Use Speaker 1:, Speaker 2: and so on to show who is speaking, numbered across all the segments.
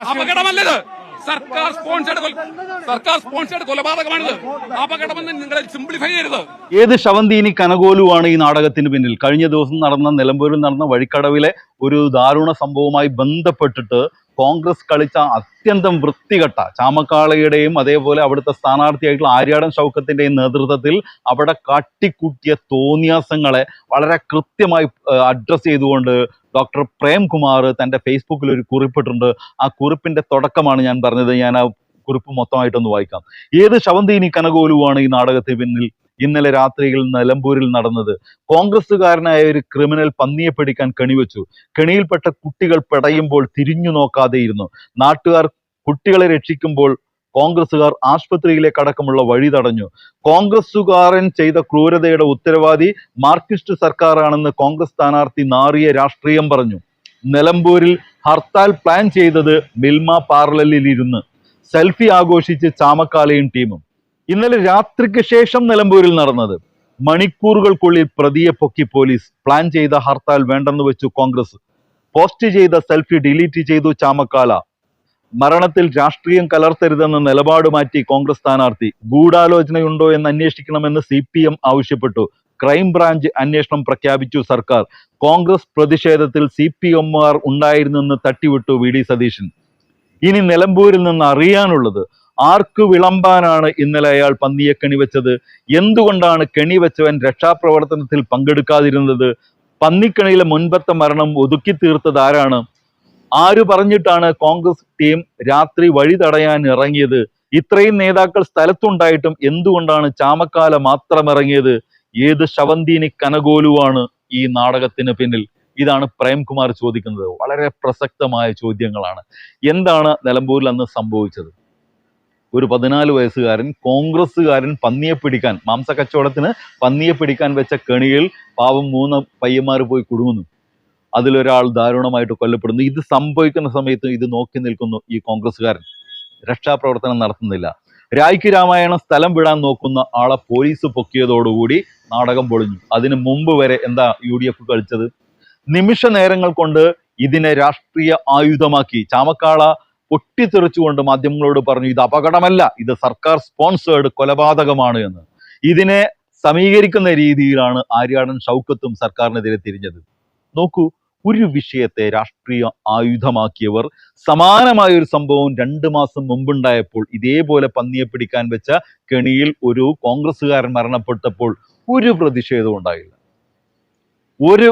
Speaker 1: അപകടമല്ലത്. സർക്കാർ സ്പോൺസേഡ് സർക്കാർ സ്പോൺസേഡ് കൊലപാതകമാണിത്. അപകടമെന്ന് നിങ്ങൾ സിംപ്ലിഫൈ ചെയ്യരുത്.
Speaker 2: ഏത് ശവന്തീനി കനകോലുവാണ് ഈ നാടകത്തിന് പിന്നിൽ? കഴിഞ്ഞ ദിവസം നടന്ന നിലമ്പൂരിൽ നടന്ന വഴിക്കടവിലെ ഒരു ദാരുണ സംഭവവുമായി ബന്ധപ്പെട്ടിട്ട് കോൺഗ്രസ് കളിച്ച അത്യന്തം വൃത്തികെട്ട ചാമക്കാളയുടെയും അതേപോലെ അവിടുത്തെ സ്ഥാനാർത്ഥിയായിട്ടുള്ള ആര്യാടൻ ഷൗക്കത്തിന്റെയും നേതൃത്വത്തിൽ അവിടെ കാട്ടിക്കൂട്ടിയ തോന്നിയാസങ്ങളെ വളരെ കൃത്യമായി അഡ്രസ്സ് ചെയ്തുകൊണ്ട് ഡോക്ടർ പ്രേംകുമാർ തന്റെ ഫേസ്ബുക്കിൽ ഒരു കുറിപ്പിട്ടുണ്ട് ആ കുറിപ്പിന്റെ തുടക്കമാണ് ഞാൻ പറഞ്ഞത്. ഞാൻ ആ കുറിപ്പ് മൊത്തമായിട്ടൊന്ന് വായിക്കാം. ഏത് ശവന്തീനി കനകോലുവാണ് ഈ നാടകത്തിന് പിന്നിൽ? ഇന്നലെ രാത്രിയിൽ നിലമ്പൂരിൽ നടന്നത്. കോൺഗ്രസ്സുകാരനായ ഒരു ക്രിമിനൽ പന്നിയെ പിടിക്കാൻ കെണിവെച്ചു കെണിയിൽപ്പെട്ട കുട്ടികൾ പിടയുമ്പോൾ തിരിഞ്ഞു നോക്കാതെയിരുന്നു. നാട്ടുകാർ കുട്ടികളെ രക്ഷിക്കുമ്പോൾ കോൺഗ്രസ്സുകാർ ആശുപത്രിയിലേക്ക് അടക്കമുള്ള വഴി തടഞ്ഞു. കോൺഗ്രസ്സുകാരൻ ചെയ്ത ക്രൂരതയുടെ ഉത്തരവാദി മാർക്സിസ്റ്റ് സർക്കാരാണെന്ന് കോൺഗ്രസ് സ്ഥാനാർത്ഥി നാറിയ രാഷ്ട്രീയം പറഞ്ഞു. നിലമ്പൂരിൽ ഹർത്താൽ പ്ലാൻ ചെയ്തത് മിൽമ പാർലലിൽ ഇരുന്ന് സെൽഫി ആഘോഷിച്ച് ചാമക്കാലയും ടീമും. ഇന്നലെ രാത്രിക്ക് ശേഷം നിലമ്പൂരിൽ നടന്നത്. മണിക്കൂറുകൾക്കുള്ളിൽ പ്രതിയെ പൊക്കി പോലീസ്. പ്ലാൻ ചെയ്ത ഹർത്താൽ വേണ്ടെന്ന് വെച്ചു കോൺഗ്രസ്. പോസ്റ്റ് ചെയ്ത സെൽഫി ഡിലീറ്റ് ചെയ്തു ചാമക്കാല. മരണത്തിൽ രാഷ്ട്രീയം കലർത്തരുതെന്ന നിലപാട് മാറ്റി കോൺഗ്രസ് സ്ഥാനാർത്ഥി. ഗൂഢാലോചനയുണ്ടോ എന്ന് അന്വേഷിക്കണമെന്ന് സി പി എം ആവശ്യപ്പെട്ടു ക്രൈംബ്രാഞ്ച് അന്വേഷണം പ്രഖ്യാപിച്ചു സർക്കാർ. കോൺഗ്രസ് പ്രതിഷേധത്തിൽ സി പി എമ്മുകാർ ഉണ്ടായിരുന്നെന്ന് തട്ടിവിട്ടു വി ഡി സതീശൻ. ഇനി നിലമ്പൂരിൽ നിന്ന് അറിയാനുള്ളത് ആർക്ക് വിളമ്പാനാണ് ഇന്നലെ അയാൾ പന്നിയെ കെണിവെച്ചത് എന്തുകൊണ്ടാണ് കെണിവെച്ചവൻ രക്ഷാപ്രവർത്തനത്തിൽ പങ്കെടുക്കാതിരുന്നത്? പന്നിക്കണിയിലെ മുൻപത്തെ മരണം ഒതുക്കി തീർത്തത് ആരാണ്? ആര് പറഞ്ഞിട്ടാണ് കോൺഗ്രസ് ടീം രാത്രി വഴി തടയാൻ ഇറങ്ങിയത്? ഇത്രയും നേതാക്കൾ സ്ഥലത്തുണ്ടായിട്ടും എന്തുകൊണ്ടാണ് ചാമക്കാല മാത്രം ഇറങ്ങിയത്? ഏത് ശവന്തീനി കനകോലുവാണ് ഈ നാടകത്തിന് പിന്നിൽ? ഇതാണ് പ്രേംകുമാർ ചോദിക്കുന്നത്. വളരെ പ്രസക്തമായ ചോദ്യങ്ങളാണ്. എന്താണ് നിലമ്പൂരിൽ അന്ന് സംഭവിച്ചത്? ഒരു പതിനാല് വയസ്സുകാരൻ കോൺഗ്രസ്സുകാരൻ പന്നിയെ പിടിക്കാൻ മാംസ കച്ചവടത്തിന് പന്നിയെ പിടിക്കാൻ വെച്ച കെണിയിൽ പാവം മൂന്ന് പയ്യന്മാർ പോയി കുടുങ്ങുന്നു. അതിലൊരാൾ ദാരുണമായിട്ട് കൊല്ലപ്പെടുന്നു. ഇത് സംഭവിക്കുന്ന സമയത്ത് ഇത് നോക്കി നിൽക്കുന്നു ഈ കോൺഗ്രസ്സുകാരൻ. രക്ഷാപ്രവർത്തനം നടത്തുന്നില്ല. രായ്ക്ക് രാമായണം സ്ഥലം വിടാൻ നോക്കുന്ന ആളെ പോലീസ് പൊക്കിയതോടുകൂടി നാടകം പൊളിഞ്ഞു. അതിന് മുമ്പ് വരെ എന്താ യു ഡി എഫ് കളിച്ചത്? നിമിഷ നേരങ്ങൾ കൊണ്ട് ഇതിനെ രാഷ്ട്രീയ ആയുധമാക്കി. ചാമക്കാള പൊട്ടിത്തെറിച്ചുകൊണ്ട് മാധ്യമങ്ങളോട് പറഞ്ഞു ഇത് അപകടമല്ല ഇത് സർക്കാർ സ്പോൺസേഡ് കൊലപാതകമാണ് എന്ന്. ഇതിനെ സമീകരിക്കുന്ന രീതിയിലാണ് ആര്യാടൻ ഷൗക്കത്തും സർക്കാരിനെതിരെ തിരിഞ്ഞത്. നോക്കൂ ഒരു വിഷയത്തെ രാഷ്ട്രീയ ആയുധമാക്കിയവർ സമാനമായ ഒരു സംഭവം രണ്ട് മാസം മുമ്പുണ്ടായപ്പോൾ ഇതേപോലെ പന്നിയെ പിടിക്കാൻ വെച്ച കെണിയിൽ ഒരു കോൺഗ്രസ്സുകാരൻ മരണപ്പെട്ടപ്പോൾ ഒരു പ്രതിഷേധവും ഉണ്ടായില്ല. ഒരു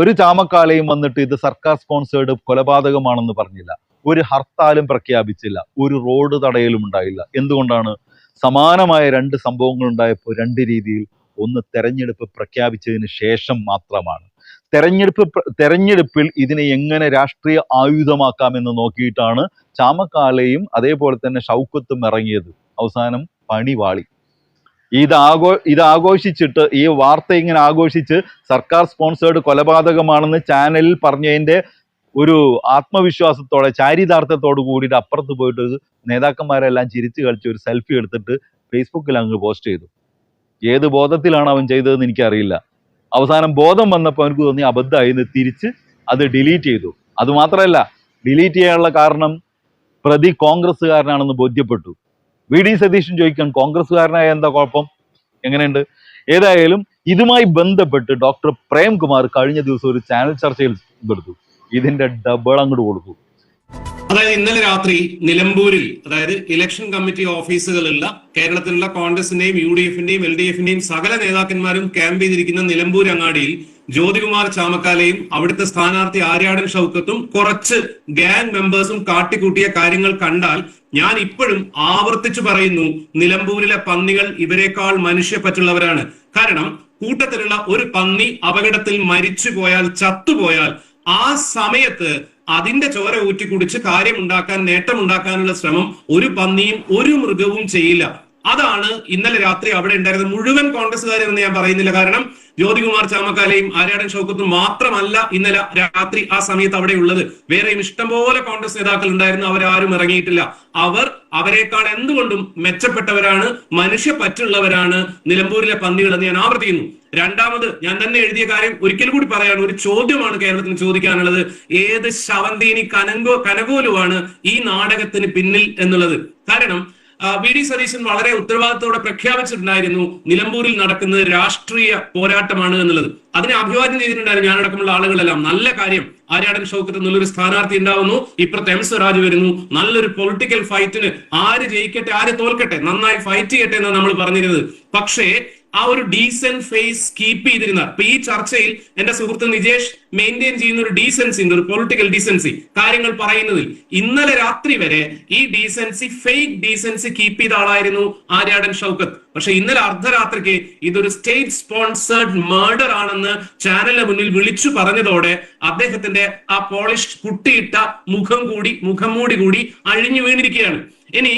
Speaker 2: ഒരു ചാമക്കാലയും വന്നിട്ട് ഇത് സർക്കാർ സ്പോൺസേഡ് കൊലപാതകമാണെന്ന് പറഞ്ഞില്ല. ഒരു ഹർത്താലും പ്രഖ്യാപിച്ചില്ല. ഒരു റോഡ് തടയലും ഉണ്ടായില്ല. എന്തുകൊണ്ടാണ്? സമാനമായ രണ്ട് സംഭവങ്ങൾ ഉണ്ടായപ്പോൾ രണ്ട് രീതിയിൽ ഒന്ന് തെരഞ്ഞെടുപ്പ് പ്രഖ്യാപിച്ചതിന് ശേഷം മാത്രമാണ്. തെരഞ്ഞെടുപ്പ് തെരഞ്ഞെടുപ്പിൽ ഇതിനെ എങ്ങനെ രാഷ്ട്രീയ ആയുധമാക്കാമെന്ന് നോക്കിയിട്ടാണ് ചാമക്കാലയും അതേപോലെ തന്നെ ഷൗക്കത്തും ഇറങ്ങിയത്. അവസാനം പണിവാളി. ഇതാഘോ ഇത് ആഘോ ഇത് ആഘോഷിച്ചിട്ട് ഈ വാർത്ത ഇങ്ങനെ ആഘോഷിച്ച് സർക്കാർ സ്പോൺസേർഡ് കൊലപാതകമാണെന്ന് ചാനലിൽ പറഞ്ഞതിന്റെ ഒരു ആത്മവിശ്വാസത്തോടെ ചാരിതാർത്ഥത്തോട് കൂടിയിട്ട് അപ്പുറത്ത് പോയിട്ട് നേതാക്കന്മാരെല്ലാം ചിരിച്ചു കളിച്ച് ഒരു സെൽഫി എടുത്തിട്ട് ഫേസ്ബുക്കിൽ അങ്ങ് പോസ്റ്റ് ചെയ്തു. ഏത് ബോധത്തിലാണ് അവൻ ചെയ്തതെന്ന് എനിക്കറിയില്ല. അവസാനം ബോധം വന്നപ്പോൾ എനിക്ക് തോന്നി അബദ്ധമായി എന്ന് തിരിച്ച് അത് ഡിലീറ്റ് ചെയ്തു. അതുമാത്രമല്ല ഡിലീറ്റ് ചെയ്യാനുള്ള കാരണം പ്രതി കോൺഗ്രസ്സുകാരനാണെന്ന് ബോധ്യപ്പെട്ടു. വി ഡി സതീശൻ ചോദിക്കാൻ കോൺഗ്രസ്സുകാരനായ എന്താ കുഴപ്പം? എങ്ങനെയുണ്ട്? ഏതായാലും ഇതുമായി ബന്ധപ്പെട്ട് ഡോക്ടർ പ്രേംകുമാർ കഴിഞ്ഞ ദിവസം ഒരു ചാനൽ ചർച്ചയിൽ എടുത്തു ഇതിന്റെ ഡബിൾ അങ്ങോട്ട് കൊടുക്കും.
Speaker 3: അതായത് ഇന്നലെ രാത്രി നിലമ്പൂരിൽ അതായത് ഇലക്ഷൻ കമ്മിറ്റി ഓഫീസുകളുള്ള കേരളത്തിലുള്ള കോൺഗ്രസിന്റെയും യു ഡി എഫിന്റെയും എൽ ഡി എഫിന്റെയും സകല നേതാക്കന്മാരും ക്യാമ്പ് ചെയ്തിരിക്കുന്ന നിലമ്പൂർ അങ്ങാടിയിൽ ജ്യോതികുമാർ ചാമക്കാലയും അവിടുത്തെ സ്ഥാനാർത്ഥി ആര്യാടൻ ഷൗക്കത്തും കുറച്ച് ഗാങ് മെമ്പേഴ്സും കാട്ടിക്കൂട്ടിയ കാര്യങ്ങൾ കണ്ടാൽ ഞാൻ ഇപ്പോഴും ആവർത്തിച്ചു പറയുന്നു നിലമ്പൂരിലെ പന്നികൾ ഇവരെക്കാൾ മനുഷ്യപ്പറ്റുള്ളവരാണ്. കാരണം കൂട്ടത്തിലുള്ള ഒരു പന്നി അപകടത്തിൽ മരിച്ചു പോയാൽ ചത്തുപോയാൽ ആ സമയത്ത് അതിന്റെ ചോര ഊറ്റി കുടിച്ച് കാര്യമുണ്ടാക്കാൻ നേട്ടമുണ്ടാക്കാനുള്ള ശ്രമം ഒരു പന്നിയും ഒരു മൃഗവും ചെയ്യില്ല. അതാണ് ഇന്നലെ രാത്രി അവിടെ ഉണ്ടായിരുന്നത് മുഴുവൻ കോൺഗ്രസ്സുകാരെന്ന് ഞാൻ പറയുന്നില്ല. കാരണം ജ്യോതികുമാർ ചാമക്കാലയും ആര്യാടൻ ഷൗക്കത്തും മാത്രമല്ല ഇന്നലെ രാത്രി ആ സമയത്ത് അവിടെ ഉള്ളത്. വേറെയും ഇഷ്ടംപോലെ കോൺഗ്രസ് നേതാക്കൾ ഉണ്ടായിരുന്നു. അവരാരും ഇറങ്ങിയിട്ടില്ല. അവർ അവരെക്കാൾ എന്തുകൊണ്ടും മെച്ചപ്പെട്ടവരാണ് മനുഷ്യ പറ്റുള്ളവരാണ് നിലമ്പൂരിലെ പന്നികൾ എന്ന് ഞാൻ ആവർത്തിക്കുന്നു. രണ്ടാമത് ഞാൻ തന്നെ എഴുതിയ കാര്യം ഒരിക്കൽ കൂടി പറയാണ് ഒരു ചോദ്യമാണ് കേരളത്തിന് ചോദിക്കാനുള്ളത്. ഏത് ശവന്തീനി കനങ്കോ കനകോലുമാണ് ഈ നാടകത്തിന് പിന്നിൽ എന്നുള്ളത്. കാരണം വി ഡി സതീശൻ വളരെ ഉത്തരവാദിത്തോടെ പ്രഖ്യാപിച്ചിട്ടുണ്ടായിരുന്നു നിലമ്പൂരിൽ നടക്കുന്ന രാഷ്ട്രീയ പോരാട്ടമാണ് എന്നുള്ളത്. അതിനെ അഭിവാദ്യം ചെയ്തിട്ടുണ്ടായിരുന്നു ഞാനടക്കമുള്ള ആളുകളെല്ലാം. നല്ല കാര്യം. ആര്യാടൻ ഷൗക്കത്ത് നല്ലൊരു സ്ഥാനാർത്ഥി ഉണ്ടാവുന്നു. ഇപ്പുറത്തെ എം സ്വരാജ് വരുന്നു. നല്ലൊരു പൊളിറ്റിക്കൽ ഫൈറ്റിന് ആര് ജയിക്കട്ടെ ആര് തോൽക്കട്ടെ നന്നായി ഫൈറ്റ് ചെയ്യട്ടെ എന്നാണ് നമ്മൾ പറഞ്ഞിരുന്നത്. പക്ഷേ ആ ഒരു ഡീസെന്റ് ഫേസ് കീപ്പ് ചെയ്തിരുന്ന അപ്പൊ ഈ ചർച്ചയിൽ എന്റെ സുഹൃത്ത് നിജേഷ് മെയിന്റെയിൻ ചെയ്യുന്ന ഒരു ഡീസൻസി ഒരു പൊളിറ്റിക്കൽ ഡീസൻസി കാര്യങ്ങൾ പറയുന്നതിൽ ഇന്നലെ രാത്രി വരെ ഈ ഡീസൻസി ഫേക്ക് ഡീസൻസി കീപ്പ് ചെയ്ത ആളായിരുന്നു ആര്യാടൻ ഷൗക്കത്ത്. പക്ഷെ ഇന്നലെ അർദ്ധരാത്രിക്ക് ഇതൊരു സ്റ്റേറ്റ് സ്പോൺസേർഡ് മർഡർ ആണെന്ന് ചാനലിന് മുന്നിൽ വിളിച്ചു പറഞ്ഞതോടെ അദ്ദേഹത്തിന്റെ ആ പോളിഷ് കുട്ടിയിട്ട മുഖം കൂടി മുഖം മൂടി കൂടി അഴിഞ്ഞു വീണിരിക്കുകയാണ്. ഇനി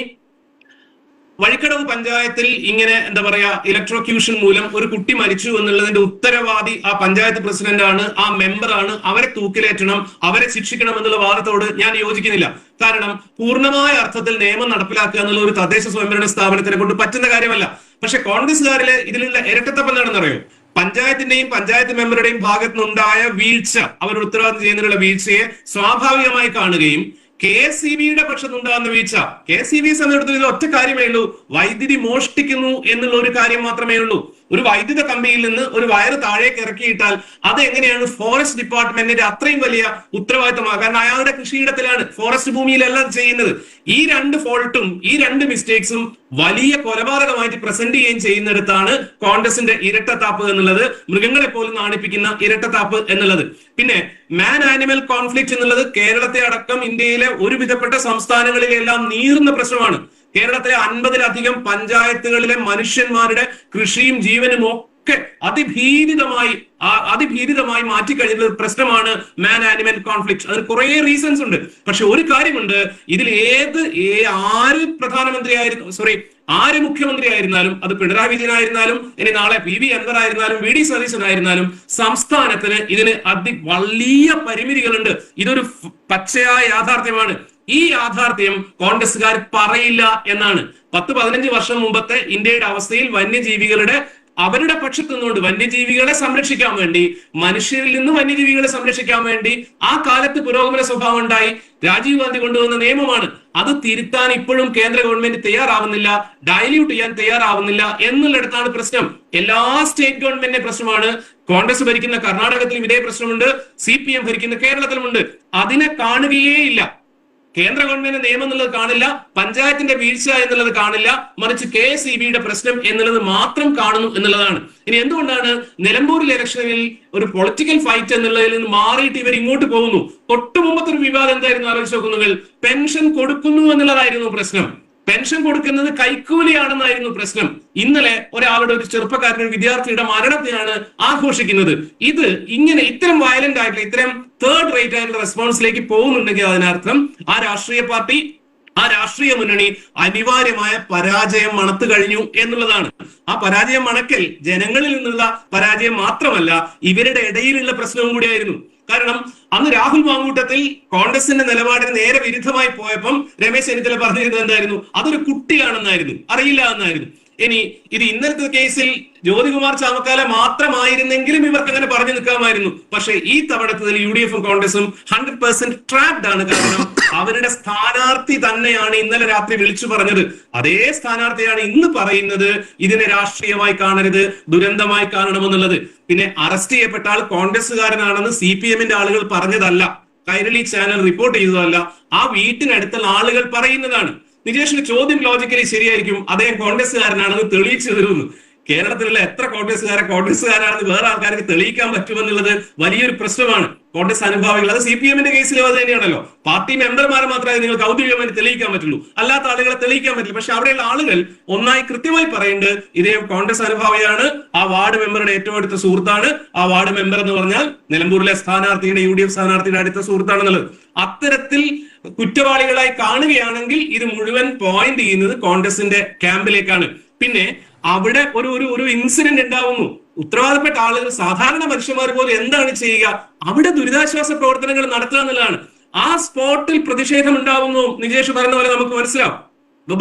Speaker 3: വഴിക്കടവ് പഞ്ചായത്തിൽ ഇങ്ങനെ എന്താ പറയാ ഇലക്ട്രോക്യൂഷൻ മൂലം ഒരു കുട്ടി മരിച്ചു എന്നുള്ളതിന്റെ ഉത്തരവാദി ആ പഞ്ചായത്ത് പ്രസിഡന്റ് ആണ് ആ മെമ്പർ ആണ്. അവരെ തൂക്കിലേറ്റണം അവരെ ശിക്ഷിക്കണം എന്നുള്ള വാദത്തോട് ഞാൻ യോജിക്കുന്നില്ല. കാരണം പൂർണമായ അർത്ഥത്തിൽ നിയമം നടപ്പിലാക്കുക എന്നുള്ള ഒരു തദ്ദേശ സ്വയംഭരണ സ്ഥാപനത്തിനെ കൊണ്ട് പറ്റുന്ന കാര്യമല്ല. പക്ഷെ കോൺഗ്രസ്സുകാരിലെ ഇതിലുള്ള ഇരട്ടത്തപ്പം എന്താണെന്നറിയോ? പഞ്ചായത്തിന്റെയും പഞ്ചായത്ത് മെമ്പറുടെയും ഭാഗത്തുനിന്നുണ്ടായ വീഴ്ച അവർ ഉത്തരവാദിത്തം ചെയ്യുന്നതിനുള്ള വീഴ്ചയെ സ്വാഭാവികമായി കാണുകയും കെ സി ബിയുടെ പക്ഷത്തുണ്ടാകുന്ന വീഴ്ച. കെ സി ബി ഇത് ഒറ്റ കാര്യമേ ഉള്ളൂ. വൈദ്യുതി മോഷ്ടിക്കുന്നു എന്നുള്ള ഒരു കാര്യം മാത്രമേ ഉള്ളൂ. ഒരു വൈദ്യുത കമ്പിയിൽ നിന്ന് ഒരു വയർ താഴേക്ക് ഇറക്കിയിട്ടാൽ അത് എങ്ങനെയാണ് ഫോറസ്റ്റ് ഡിപ്പാർട്ട്മെന്റിന്റെ അത്രയും വലിയ ഉത്തരവാദിത്തമാണ് കാരണം അയാളുടെ കൃഷിയിടത്തിലാണ് ഫോറസ്റ്റ് ഭൂമിയിലല്ല ചെയ്യുന്നത്. ഈ രണ്ട് ഫോൾട്ടും ഈ രണ്ട് മിസ്റ്റേക്സും വലിയ കൊലപാതകമായിട്ട് പ്രസന്റ് ചെയ്യുകയും ചെയ്യുന്നിടത്താണ് കോൺഗ്രസിന്റെ ഇരട്ടത്താപ്പ് എന്നുള്ളത് മൃഗങ്ങളെ പോലും നാണിപ്പിക്കുന്ന ഇരട്ടത്താപ്പ് എന്നുള്ളത്. പിന്നെ മാൻ ആനിമൽ കോൺഫ്ലിക്ട് എന്നുള്ളത് കേരളത്തെ അടക്കം ഇന്ത്യയിലെ ഒരുവിധപ്പെട്ട സംസ്ഥാനങ്ങളിലെല്ലാം നീറുന്ന പ്രശ്നമാണ്. കേരളത്തിലെ അൻപതിലധികം പഞ്ചായത്തുകളിലെ മനുഷ്യന്മാരുടെ കൃഷിയും ജീവനും ഒക്കെ അതിഭീതിതമായി അതിഭീതിതമായി മാറ്റിക്കഴിഞ്ഞ ഒരു പ്രശ്നമാണ് മാൻ ആനിമൽ കോൺഫ്ലിക്ട് അതിന് കുറെ റീസൺസ് ഉണ്ട്. പക്ഷെ ഒരു കാര്യമുണ്ട്. ഇതിൽ ഏത് ആര് പ്രധാനമന്ത്രി ആയിരുന്നു സോറി ആര് മുഖ്യമന്ത്രി ആയിരുന്നാലും അത് പിണറായി വിജയൻ ആയിരുന്നാലും ഇനി നാളെ പി വി അൻവർ ആയിരുന്നാലും വി ഡി സതീശൻ ആയിരുന്നാലും സംസ്ഥാനത്തിന് ഇതിന് അതി വലിയ പരിമിതികളുണ്ട്. ഇതൊരു പച്ചയായ യാഥാർത്ഥ്യമാണ്. ഈ യാഥാർത്ഥ്യം കോൺഗ്രസ്സുകാർ പറയില്ല എന്നാണ്. പത്ത് പതിനഞ്ച് വർഷം മുമ്പത്തെ ഇന്ത്യയുടെ അവസ്ഥയിൽ വന്യജീവികളുടെ അവരുടെ പക്ഷത്ത് നിന്നുകൊണ്ട് വന്യജീവികളെ സംരക്ഷിക്കാൻ വേണ്ടി മനുഷ്യരിൽ നിന്ന് വന്യജീവികളെ സംരക്ഷിക്കാൻ വേണ്ടി ആ കാലത്ത് പുരോഗമന സ്വഭാവം ഉണ്ടായി. രാജീവ് ഗാന്ധി കൊണ്ടുവന്ന നിയമമാണ്. അത് തിരുത്താൻ ഇപ്പോഴും കേന്ദ്ര ഗവൺമെന്റ് തയ്യാറാവുന്നില്ല ഡയല്യൂട്ട് ചെയ്യാൻ തയ്യാറാവുന്നില്ല എന്നുള്ളിടത്താണ് പ്രശ്നം. എല്ലാ സ്റ്റേറ്റ് ഗവൺമെന്റിന്റെ പ്രശ്നമാണ്. കോൺഗ്രസ് ഭരിക്കുന്ന കർണാടകത്തിലും ഇതേ പ്രശ്നമുണ്ട്. സി ഭരിക്കുന്ന കേരളത്തിലുമുണ്ട്. അതിനെ കാണുകയേയില്ല കേന്ദ്ര ഗവൺമെന്റ് നിയമം എന്നുള്ളത് കാണില്ല പഞ്ചായത്തിന്റെ വീഴ്ച എന്നുള്ളത് കാണില്ല മറിച്ച് കെ എസ് ഇ ബിയുടെ പ്രശ്നം എന്നുള്ളത് മാത്രം കാണുന്നു എന്നുള്ളതാണ്. ഇനി എന്തുകൊണ്ടാണ് നിലമ്പൂരിൽ ഇലക്ഷനിൽ ഒരു പൊളിറ്റിക്കൽ ഫൈറ്റ് എന്നുള്ളതിൽ നിന്ന് മാറിയിട്ട് ഇവർ ഇങ്ങോട്ട് പോകുന്നു? തൊട്ടു മുമ്പത്തെ ഒരു വിവാദം എന്തായിരുന്നു? ആലോചിച്ച് നോക്കുന്നുകൾ പെൻഷൻ കൊടുക്കുന്നു എന്നുള്ളതായിരുന്നു പ്രശ്നം. പെൻഷൻ കൊടുക്കുന്നത് കൈക്കൂലിയാണെന്നായിരുന്നു പ്രശ്നം. ഇന്നലെ ഒരാളുടെ ഒരു ചെറുപ്പക്കാരൻ ഒരു വിദ്യാർത്ഥിയുടെ മരണത്തിനാണ് ആഘോഷിക്കുന്നത്. ഇത് ഇങ്ങനെ ഇത്തരം വയലന്റ് ആയിട്ടുള്ള ഇത്തരം തേർഡ് റേറ്റ് ആയിട്ടുള്ള റെസ്പോൺസിലേക്ക് പോകുന്നുണ്ടെങ്കിൽ അതിനർത്ഥം ആ രാഷ്ട്രീയ പാർട്ടി ആ രാഷ്ട്രീയ മുന്നണി അനിവാര്യമായ പരാജയം മണത്തു കഴിഞ്ഞു എന്നുള്ളതാണ്. ആ പരാജയം മണക്കൽ ജനങ്ങളിൽ നിന്നുള്ള പരാജയം മാത്രമല്ല ഇവരുടെ ഇടയിലുള്ള പ്രശ്നവും കൂടിയായിരുന്നു. കാരണം അന്ന് രാഹുൽ മാങ്കൂട്ടത്തിൽ കോൺഗ്രസിന്റെ നിലപാടിന് നേരെ വിരുദ്ധമായി പോയപ്പം രമേശ് ചെന്നിത്തല പറഞ്ഞിരുന്നത് എന്തായിരുന്നു? അതൊരു കുട്ടിയാണെന്നായിരുന്നു. അറിയില്ല എന്നായിരുന്നു. ഇനി ഇത് ഇന്നലത്തെ കേസിൽ ജ്യോതികുമാർ ചാമക്കാല മാത്രമായിരുന്നെങ്കിലും ഇവർക്ക് അങ്ങനെ പറഞ്ഞു നിൽക്കാമായിരുന്നു. പക്ഷേ ഈ തവണത്തിൽ യു ഡി എഫും കോൺഗ്രസും ഹൺഡ്രഡ് പെർസെന്റ് ട്രാപ്ഡ് ആണ്. കാരണം അവരുടെ സ്ഥാനാർത്ഥി തന്നെയാണ് ഇന്നലെ രാത്രി വിളിച്ചു പറഞ്ഞത്. അതേ സ്ഥാനാർത്ഥിയാണ് ഇന്ന് പറയുന്നത് ഇതിനെ രാഷ്ട്രീയമായി കാണരുത് ദുരന്തമായി കാണണമെന്നുള്ളത്. പിന്നെ അറസ്റ്റ് ചെയ്യപ്പെട്ട ആൾ കോൺഗ്രസ്സുകാരനാണെന്ന് സി പി എമ്മിന്റെ ആളുകൾ പറഞ്ഞതല്ല. കൈരളി ചാനൽ റിപ്പോർട്ട് ചെയ്തതല്ല. ആ വീട്ടിനടുത്തുള്ള ആളുകൾ പറയുന്നതാണ്. നിജേഷിന്റെ ചോദ്യം ലോജിക്കലി ശരിയായിരിക്കും. അദ്ദേഹം കോൺഗ്രസ്സുകാരനാണെന്ന് തെളിയിച്ചു തരുന്നു കേരളത്തിലുള്ള എത്ര കോൺഗ്രസ്സുകാരെ കോൺഗ്രസ്സുകാരാണെന്ന് വേറെ ആൾക്കാർക്ക് തെളിയിക്കാൻ പറ്റുമെന്നുള്ളത് വലിയൊരു പ്രശ്നമാണ്. കോൺഗ്രസ് അനുഭാവികൾ അത് സി പി എമ്മിന്റെ കേസിലും അത് തന്നെയാണല്ലോ. പാർട്ടി മെമ്പർമാരെ മാത്രമേ നിങ്ങൾക്ക് ഔദ്യോഗികമായി തെളിയിക്കാൻ പറ്റുള്ളൂ. അല്ലാത്ത ആളുകളെ തെളിയിക്കാൻ പറ്റില്ല. പക്ഷെ അവിടെയുള്ള ആളുകൾ ഒന്നായി കൃത്യമായി പറയുന്നത് ഇദ്ദേഹം കോൺഗ്രസ് അനുഭാവിയാണ് ആ വാർഡ് മെമ്പറുടെ ഏറ്റവും അടുത്ത സുഹൃത്താണ്. ആ വാർഡ് മെമ്പർ എന്ന് പറഞ്ഞാൽ നിലമ്പൂരിലെ സ്ഥാനാർത്ഥിയുടെ യു ഡി എഫ് സ്ഥാനാർത്ഥിയുടെ അടുത്ത സുഹൃത്താണെന്നുള്ളത്. അത്തരത്തിൽ കുറ്റവാളികളായി കാണുകയാണെങ്കിൽ ഇത് മുഴുവൻ പോയിന്റ് ചെയ്യുന്നത് കോൺഗ്രസിന്റെ ക്യാമ്പിലേക്കാണ്. പിന്നെ അവിടെ ഒരു ഒരു ഒരു ഇൻസിഡന്റ് ഉണ്ടാവുന്നു. ഉത്തരവാദപ്പെട്ട ആളുകൾ സാധാരണ മനുഷ്യന്മാർ പോലും എന്താണ് ചെയ്യുക? അവിടെ ദുരിതാശ്വാസ പ്രവർത്തനങ്ങൾ നടത്തുക എന്നുള്ളതാണ്. ആ സ്പോട്ടിൽ പ്രതിഷേധം ഉണ്ടാവുന്നു. നിജേഷ് പറഞ്ഞ പോലെ നമുക്ക് മനസ്സിലാവും.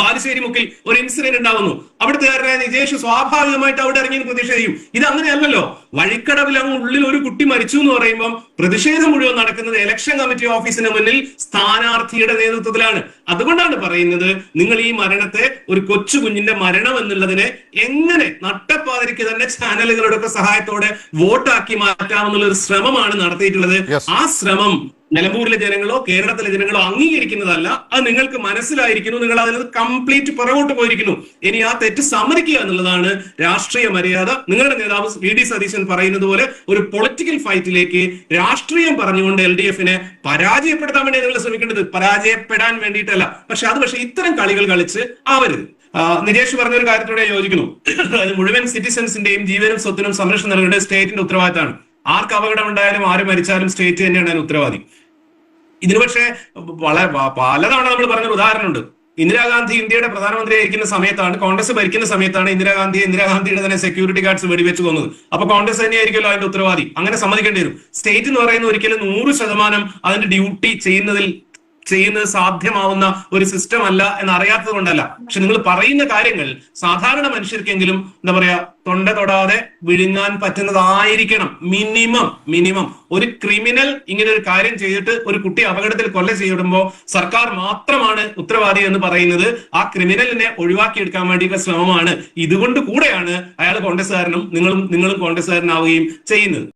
Speaker 3: ബാലുശ്ശേരി മുക്കിൽ ഒരു ഇൻസിഡന്റ് ഉണ്ടാവുന്നു. അവിടുത്തുകാരനായ നിജേഷ് സ്വാഭാവികമായിട്ട് അവിടെ ഇറങ്ങി പ്രതിഷേധിക്കും. ഇത് അങ്ങനെയല്ലല്ലോ. വഴിക്കടവിൽ അങ്ങ് ഉള്ളിൽ ഒരു കുട്ടി മരിച്ചു എന്ന് പറയുമ്പോൾ പ്രതിഷേധം മുഴുവൻ നടക്കുന്നത് ഇലക്ഷൻ കമ്മിറ്റി ഓഫീസിന് മുന്നിൽ സ്ഥാനാർത്ഥിയുടെ നേതൃത്വത്തിലാണ്. അതുകൊണ്ടാണ് പറയുന്നത് നിങ്ങൾ ഈ മരണത്തെ ഒരു കൊച്ചു കുഞ്ഞിന്റെ മരണം എന്നുള്ളതിനെ എങ്ങനെ നട്ടപ്പാതിരിക്ക് തന്നെ ചാനലുകളുടെ ഒക്കെ സഹായത്തോടെ വോട്ടാക്കി മാറ്റാമെന്നുള്ള ഒരു ശ്രമമാണ് നടത്തിയിട്ടുള്ളത്. ആ ശ്രമം നിലമ്പൂരിലെ ജനങ്ങളോ കേരളത്തിലെ ജനങ്ങളോ അംഗീകരിക്കുന്നതല്ല. അത് നിങ്ങൾക്ക് മനസ്സിലായിരിക്കുന്നു. നിങ്ങൾ അതിൽ കംപ്ലീറ്റ് പുറകോട്ട് പോയിരിക്കുന്നു. ഇനി ആ തെറ്റ് സമ്മതിക്കുക എന്നുള്ളതാണ് രാഷ്ട്രീയ മര്യാദ. നിങ്ങളുടെ നേതാവ് വി ഡി സതീശൻ പറയുന്നത് പോലെ ഒരു പൊളിറ്റിക്കൽ ഫൈറ്റിലേക്ക് രാഷ്ട്രീയം പറഞ്ഞുകൊണ്ട് എൽ ഡി എഫിനെ പരാജയപ്പെടുത്താൻ വേണ്ടി നിങ്ങൾ ശ്രമിക്കേണ്ടത് പരാജയപ്പെടാൻ വേണ്ടിയിട്ടല്ല. പക്ഷെ അത് പക്ഷെ ഇത്തരം കളികൾ കളിച്ച് ആവരുത്. നിരേഷ് നിജേഷ് പറഞ്ഞ ഒരു കാര്യത്തോടെ യോജിക്കുന്നു. അത് മുഴുവൻ സിറ്റിസൺസിന്റെയും ജീവനും സ്വത്തിനും സംരക്ഷണം നൽകേണ്ടത് സ്റ്റേറ്റിന്റെ ഉത്തരവാദിത്തമാണ്. ആർക്ക് അപകടം ഉണ്ടായാലും ആര് മരിച്ചാലും സ്റ്റേറ്റ് തന്നെയാണ് അതിന് ഉത്തരവാദി. ഇതിന് പക്ഷേ വളരെ പലതവണ നമ്മൾ പറഞ്ഞ ഉദാഹരണമുണ്ട്. ഇന്ദിരാഗാന്ധി ഇന്ത്യയുടെ പ്രധാനമന്ത്രി ആയിരിക്കുന്ന സമയത്താണ് കോൺഗ്രസ് ഭരിക്കുന്ന സമയത്താണ് ഇന്ദിരാഗാന്ധി ഇന്ദിരാഗാന്ധിയുടെ തന്നെ സെക്യൂരിറ്റി ഗാർഡ്സ് വെടിവെച്ച് കൊന്നത്. അപ്പൊ കോൺഗ്രസ് തന്നെയായിരിക്കുമല്ലോ അതിന്റെ ഉത്തരവാദി. അങ്ങനെ സമ്മതിക്കേണ്ടി വരും. സ്റ്റേറ്റ് എന്ന് പറയുന്ന ഒരിക്കലും നൂറ് ശതമാനം അതിന്റെ ഡ്യൂട്ടി ചെയ്യുന്നതിൽ ചെയ്യുന്നത് സാധ്യമാവുന്ന ഒരു സിസ്റ്റം അല്ല എന്ന് അറിയാത്തത് കൊണ്ടല്ല. പക്ഷെ നിങ്ങൾ പറയുന്ന കാര്യങ്ങൾ സാധാരണ മനുഷ്യർക്കെങ്കിലും എന്താ പറയാ തൊണ്ട തൊടാതെ വിഴുങ്ങാൻ പറ്റുന്നതായിരിക്കണം. മിനിമം മിനിമം ഒരു ക്രിമിനൽ ഇങ്ങനെ ഒരു കാര്യം ചെയ്തിട്ട് ഒരു കുട്ടി അപകടത്തിൽ കൊല്ല ചെയ്തിടുമ്പോൾ സർക്കാർ മാത്രമാണ് ഉത്തരവാദി എന്ന് പറയുന്നത്. ആ ക്രിമിനലിനെ ഒഴിവാക്കിയെടുക്കാൻ വേണ്ടിയുള്ള ശ്രമമാണ്. ഇതുകൊണ്ട് കൂടെയാണ് അയാൾ കോൺഗ്രസ്സുകാരനും നിങ്ങളും നിങ്ങളും കോൺഗ്രസ്സുകാരനാവുകയും ചെയ്യുന്നത്.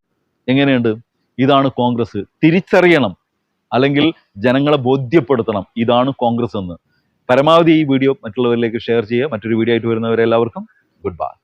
Speaker 2: എങ്ങനെയുണ്ട്? ഇതാണ് കോൺഗ്രസ്. തിരിച്ചറിയണം. അല്ലെങ്കിൽ ജനങ്ങളെ ബോധ്യപ്പെടുത്തണം. ഇതാണ് കോൺഗ്രസ് എന്ന്. പരമാവധി ഈ വീഡിയോ മറ്റുള്ളവരിലേക്ക് ഷെയർ ചെയ്യുക. മറ്റൊരു വീഡിയോ ആയിട്ട് വരുന്നവരെല്ലാവർക്കും ഗുഡ് ബൈ.